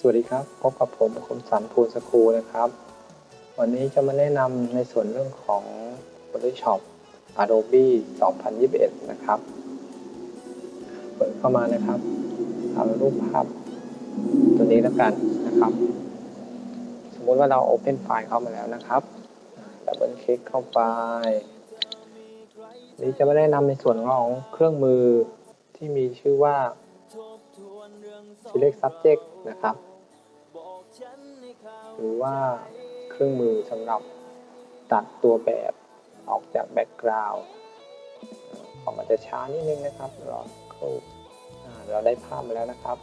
สวัสดีครับ พบกับผมคมสันภูลสครูนะครับ วันนี้จะมาแนะนำในส่วนเรื่องของ Photoshop Adobe 2021 นะครับ เปิดเข้ามานะครับเอารูปภาพตัวนี้แล้วกันนะครับ สมมติว่าเรา Open ไฟล์เข้ามาแล้วนะครับดับเบิลคลิกเข้าไป นี้จะมาแนะนำในส่วนของเครื่องมือที่มีชื่อว่า select subject นะครับ หรือว่าเครื่องมือสำหรับตัดตัวแบบออกจากแบ็กกราวด์ออกมาจะช้านิดนึงนะครับรอครู่อ่าเราได้ภาพมาแล้วนะครับ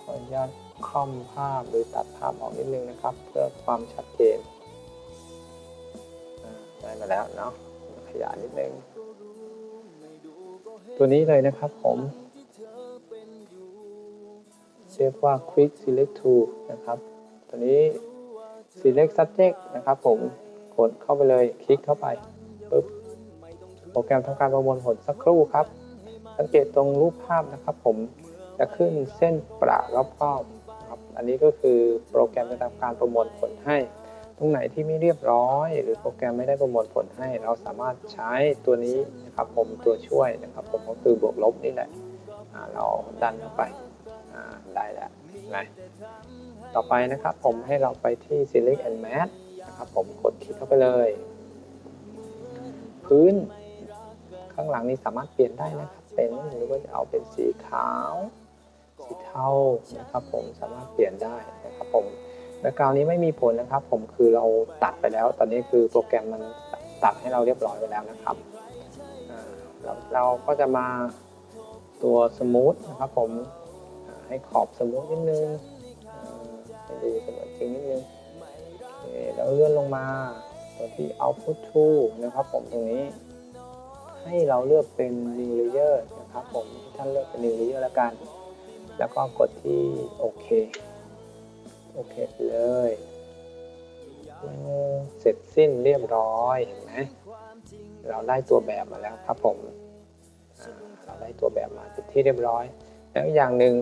ขออนุญาตคล่อมภาพหรือตัดภาพออกนิดนึงนะครับ เพื่อความชัดเจนได้มาแล้วเนาะขยายนิดนึง ตัวนี้เลยนะครับผม เรียกว่า Quick Select Tool นะครับตัวนี้ Select Subject นะครับผมกดเข้าไปเลยคลิกเข้าไปปุ๊บโปรแกรมทำการประมวลผลสักครู่ครับ สังเกตตรงรูปภาพนะครับผมจะขึ้นเส้นประรอบๆครับอันนี้ก็คือโปรแกรมจะทำการประมวลผลให้ ตรงไหนที่ไม่เรียบร้อย หรือโปรแกรมไม่ได้ประมวลผลให้ เราสามารถใช้ตัวนี้นะครับผมตัวช่วยนะครับผมก็คือบวกลบนี่แหละเราดันเข้าไป ได้แล้วนไหมต่อไปนะครับผมให้เราไปที่ select and match นะครับผมกดคลิกเข้าไปเลย พื้นข้างหลังนี้สามารถเปลี่ยนได้นะครับเป็นหรือว่าจะเอาเป็นสีขาวสีเทานะครับผมสามารถเปลี่ยนได้นะครับผมแบ็กกราวนี้ไม่มีผลนะครับ ผมคือเราตัดไปแล้ว ตอนนี้คือโปรแกรมมันตัดให้เราเรียบร้อยไปแล้วนะครับเราเราก็จะมาตัวสมูทนะครับผม ให้ขอบสมูทนิดนึงให้ดูเสมือนจริงนิดนึงโอเคแล้วเลื่อนลงมาตัวที่ output to นะครับผมตรงนี้ ให้เราเลือกเป็น new layer นะครับผมท่านเลือกเป็น new layer แล้วกัน แล้วก็กดที่โอเคโอเคเลยเสร็จสิ้นเรียบร้อยเห็นไหมเราได้ตัวแบบมาแล้วครับผมเราได้ตัวแบบมาเป็นที่เรียบร้อย แล้วอย่างหนึ่ง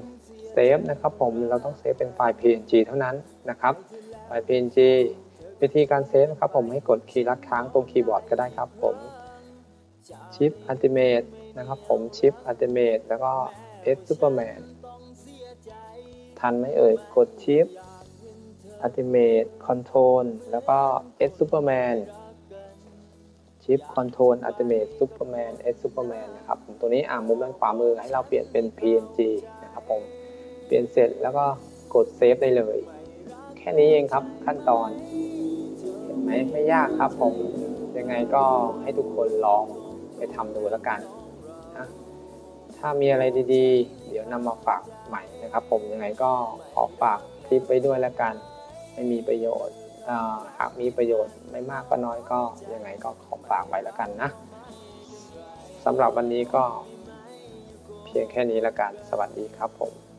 เซฟนะครับผมเราต้องเซฟเป็นไฟล์ png เท่านั้นนะครับไฟล์ png วิธีการเซฟนะครับผมให้กดคีย์ลัดค้างตรงคีย์บอร์ดก็ได้ครับผมชิปอัลติเมตนะครับผมชิปอัลติเมตแล้วก็ S Superman ทันไหมเอ่ย กดชิปอัลติเมตคอนโทรลแล้วก็ S Superman ชิปคอนโทรลอัลติเมตซูเปอร์แมน S Superman นะครับ ตัวนี้อ่ามุมด้านขวามือให้เราเปลี่ยนเป็น PNG นะครับผม เปลี่ยนเสร็จแล้วก็กดเซฟได้เลย แค่นี้เองครับขั้นตอนเห็นไหมไม่ยากครับผมยังไงก็ให้ทุกคนลองไปทำดูแล้วกันนะถ้ามีอะไรดีๆ เดี๋ยวนำมาฝากใหม่นะครับ ผมยังไงก็ขอฝากคลิปไว้ด้วยแล้วกัน ไม่มีประโยชน์หากมีประโยชน์ไม่มากก็น้อยก็ยังไงก็ขอฝากไว้แล้วกันนะสำหรับวันนี้ก็เพียงแค่นี้แล้วกัน สวัสดีครับผม